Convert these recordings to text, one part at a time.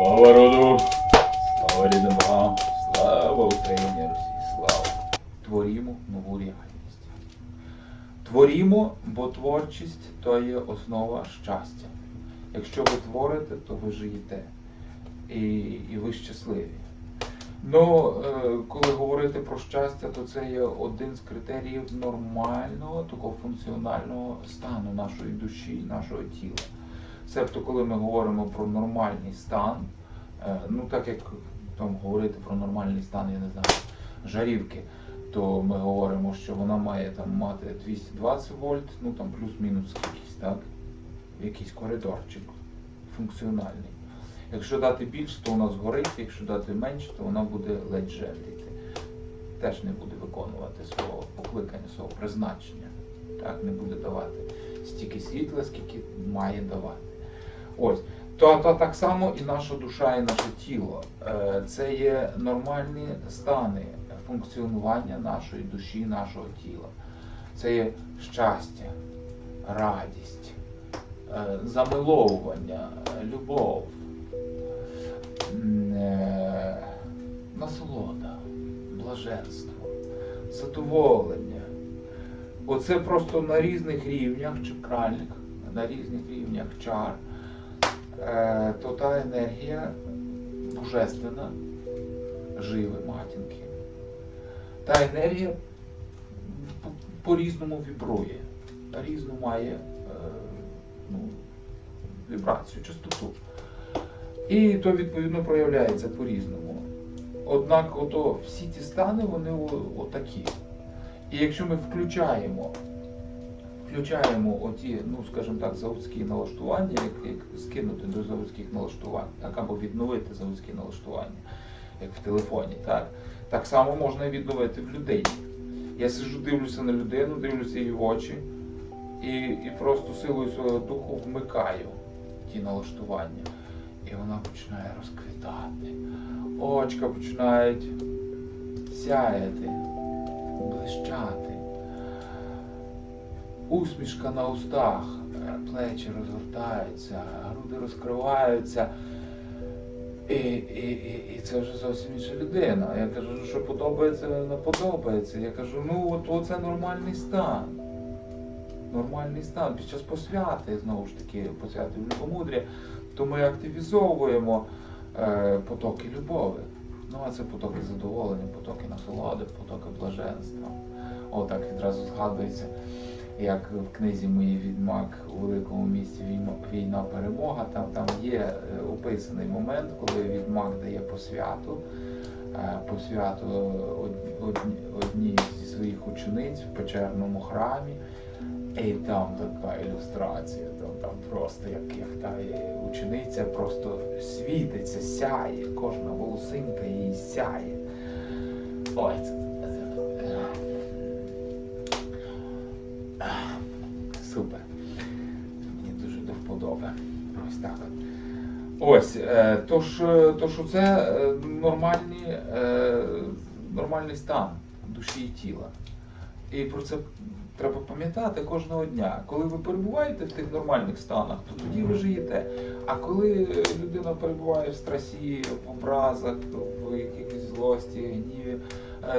Слава роду! Слава рідним! Слава Україні Русі! Слава! Творімо нову реальність. Творімо, бо творчість то є основа щастя. Якщо ви творите, то ви живете. І, і ви щасливі. Ну, е, коли говорити про щастя, то це є один з критеріїв нормального, такого функціонального стану нашої душі, нашого тіла. Себто, коли ми говоримо про нормальний стан, е, ну так як там говорити про нормальний стан, я не знаю, жарівки, то ми говоримо, що вона має там мати 220 вольт, ну там плюс-мінус якийсь, так? Якийсь коридорчик функціональний. Якщо дати більше, то вона згорить, якщо дати менше, то вона буде ледь жевріти. Теж не буде виконувати свого покликання, свого призначення. Так, не буде давати стільки світла, скільки має давати. Ось. То, то так само і наша душа, і наше тіло. Е, Це є нормальні стани функціонування нашої душі, нашого тіла. Це є щастя, радість, е, замиловування, любов, е, насолода, блаженство, задоволення. Оце просто на різних рівнях чакральних, на різних рівнях чар. Е, то та енергія божественна, живе матінки. Та енергія по- по-різному вібрує, різну має е, ну, вібрацію, частоту. І то відповідно проявляється по-різному. Однак ото всі ті стани, вони отакі. І якщо ми включаємо, включаємо оті, ну скажімо так, заводські налаштування, як, як скинути до заводських налаштувань, так, або відновити заводські налаштування, як в телефоні, так, так само можна відновити в людині. Я сижу, дивлюся на людину, дивлюся її в очі і, і просто силою свого духу вмикаю ті налаштування. І вона починає розквітати. Очка починають сяяти, блищати. Усмішка на устах, е, плечі розгортаються, груди розкриваються. І, і, і, і це вже зовсім інша людина. Я кажу, «Ну, що подобається, не подобається. Я кажу, ну от оце нормальний стан. Нормальний стан. Під час посвяти, знову ж таки, посвяти в любомудрі, то ми активізовуємо е, потоки любові. Ну, а це потоки задоволення, потоки насолоди, потоки блаженства. Отак відразу згадується, як в книзі моїй відьмак у великому місті «Війна- перемога. Там, там є е, описаний момент, коли відьмак дає посвяту. е, Посвяту од- од- одній зі своїх учениць в печерному храмі. І там така ілюстрація, там, там просто як, як та учениця просто світиться, сяє, кожна волосинка її сяє. Ой, це, дуже. Ось так. Ось, е, тож, е, тож це е, нормальні, нормальний стан душі і тіла. І про це треба пам'ятати кожного дня. Коли ви перебуваєте в тих нормальних станах, то тоді ви живете. А коли людина перебуває в стресі, в образах, в якихось злості, гніві,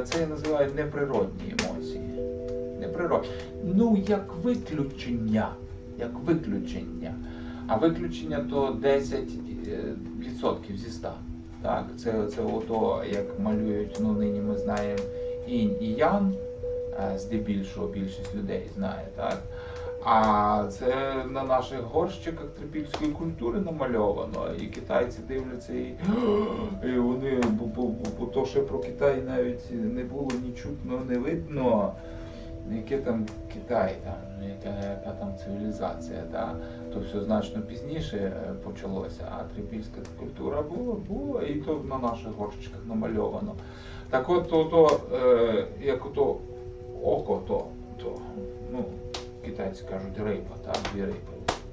це я називаю неприродні емоції. Неприродні. Ну, як виключення. Як виключення. А виключення то 10% зі 100. Так, це, це ото, як малюють, ну нині ми знаємо інь і ян, е, здебільшого більшість людей знає, так? А це на наших горщиках трипільської культури намальовано, і китайці дивляться і, і вони, бо, бо, бо, бо то ще про Китай навіть не було ні чутно, не видно. Яке там Китай, там, яка, яка там цивілізація, та? то все значно пізніше е, почалося, а трипільська культура була, була, і то на наших горщиках намальовано. Так от, то, то е, як ото око, то, то ну, китайці кажуть риба, так, дві риби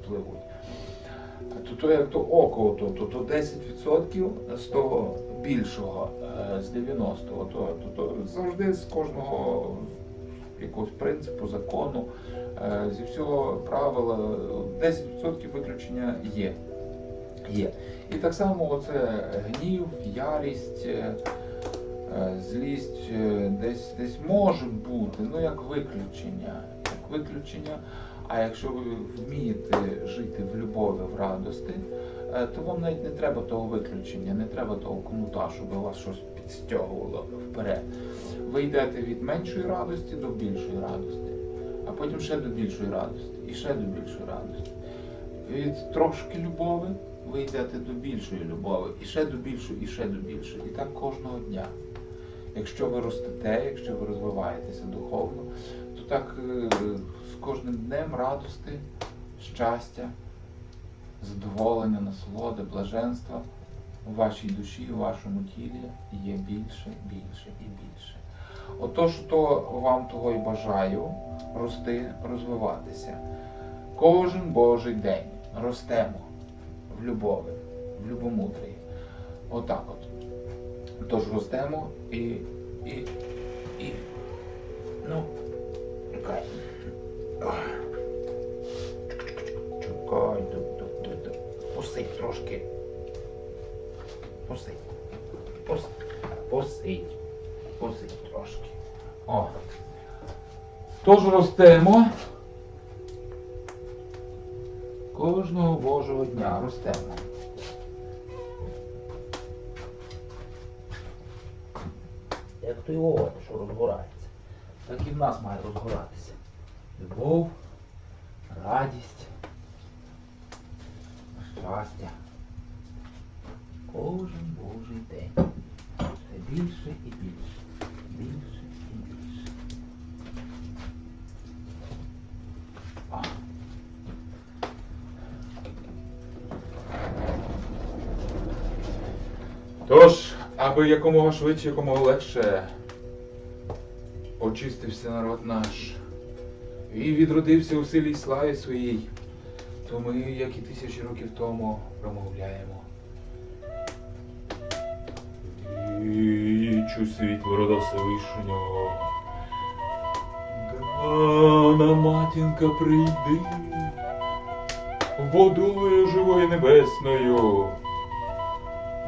пливуть. То, то як то око, то, то, то 10% з того більшого, е, з 90-го, то, то, то завжди з кожного якогось принципу, закону, е, зі всього правила 10% виключення є. Є. І так само оце гнів, ярість, е, е, злість десь, десь може бути, ну як виключення. Як виключення. А якщо ви вмієте жити в любові, в радості, то вам навіть не треба того виключення, не треба того кнута, щоб вас щось підстягувало вперед. Ви йдете від меншої радості до більшої радості, а потім ще до більшої радості, і ще до більшої радості. Від трошки любові ви йдете до більшої любові, і ще до більшої, і ще до більшої. І так кожного дня. Якщо ви ростете, якщо ви розвиваєтеся духовно, то так е, з кожним днем радости, щастя, задоволення, насолоди, блаженства у вашій душі, у вашому тілі є більше, більше і більше. Отож, то вам того і бажаю рости, розвиватися. Кожен Божий день ростемо в любові, в любомудрії. Отак от. Тож ростемо і. і. і. Ну. Чекай. Чекай. Посидь трошки. Посидь. Посидь. Посидь. Посидь трошки. О. Тож ростемо. Кожного Божого дня ростемо. Як той вогонь, що розгорається, так і в нас має розгоратися. Любов, радість, щастя. Кожен Божий день. Все більше і більше. Більше і більше. А. Тож, аби якомога швидше, якомога легше очистився народ наш і відродився у силі й славі своїй, то ми, як і тисячі років тому, промовляємо. Вічу світло рода Всевишнього. Гана матінка прийди, водою живою небесною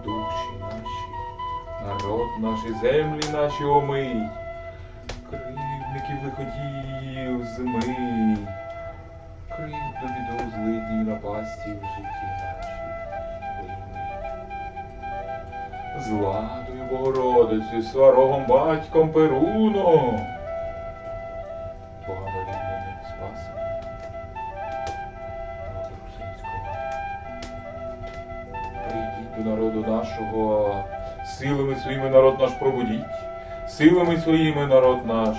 душі наші, народ наші, землі наші омий, кривдників виходів зими, кривду біду злиднів напасті в житті нашій вийми. Богородицю, сварогом батьком Перуном, Богородним спасом, народу русинського. Прийдіть до народу нашого, силами своїми народ наш пробудіть, силами своїми народ наш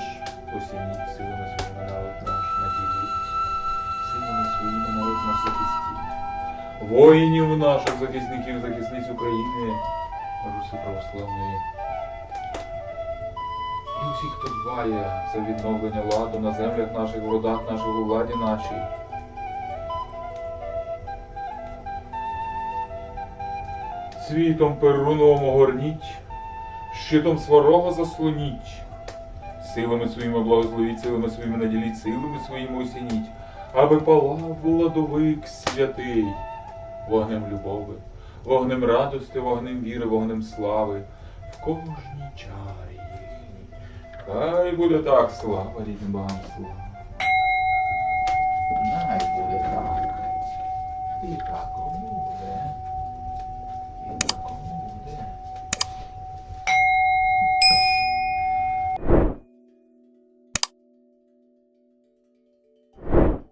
посініть, силами своїми народ наш наділіть, силами своїми народ наш захистіть. Воїнів наших захисників, захисниць України, Руси православної. І усіх, хто дбає за відновлення ладу на землях наших, в родах наших, владі нашій. Світом перуновим огорніть, щитом сварога заслоніть, силами своїми благословіть, силами своїми наділіть, силами своїми осініть, аби палав владовик святий, вогнем любови, вогнем радости, вогнем віри, вогнем слави, в кожній чарі. Хай буде так, слава рідним богам слава.